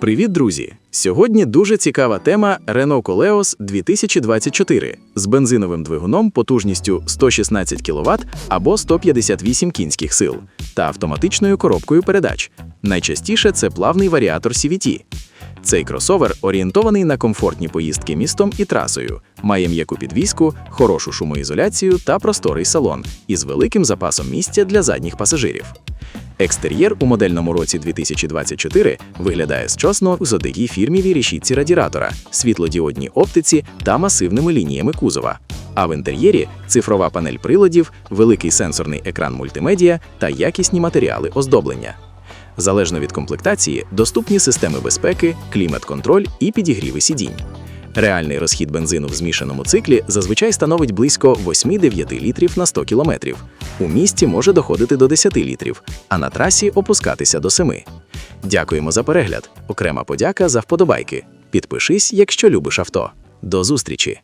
Привіт, друзі! Сьогодні дуже цікава тема Renault Koleos 2024 з бензиновим двигуном потужністю 116 кВт або 158 кінських сил та автоматичною коробкою передач. Найчастіше це плавний варіатор CVT. Цей кросовер орієнтований на комфортні поїздки містом і трасою, має м'яку підвіску, хорошу шумоізоляцію та просторий салон із великим запасом місця для задніх пасажирів. Екстер'єр у модельному році 2024 виглядає зчосно завдяки фірмівій решітці радіатора, світлодіодній оптиці та масивними лініями кузова. А в інтер'єрі цифрова панель приладів, великий сенсорний екран мультимедіа та якісні матеріали оздоблення. Залежно від комплектації, доступні системи безпеки, клімат-контроль і підігріви сидінь. Реальний розхід бензину в змішаному циклі зазвичай становить близько 8-9 літрів на 100 кілометрів. У місті може доходити до 10 літрів, а на трасі опускатися до 7. Дякуємо за перегляд. Окрема подяка за вподобайки. Підпишись, якщо любиш авто. До зустрічі!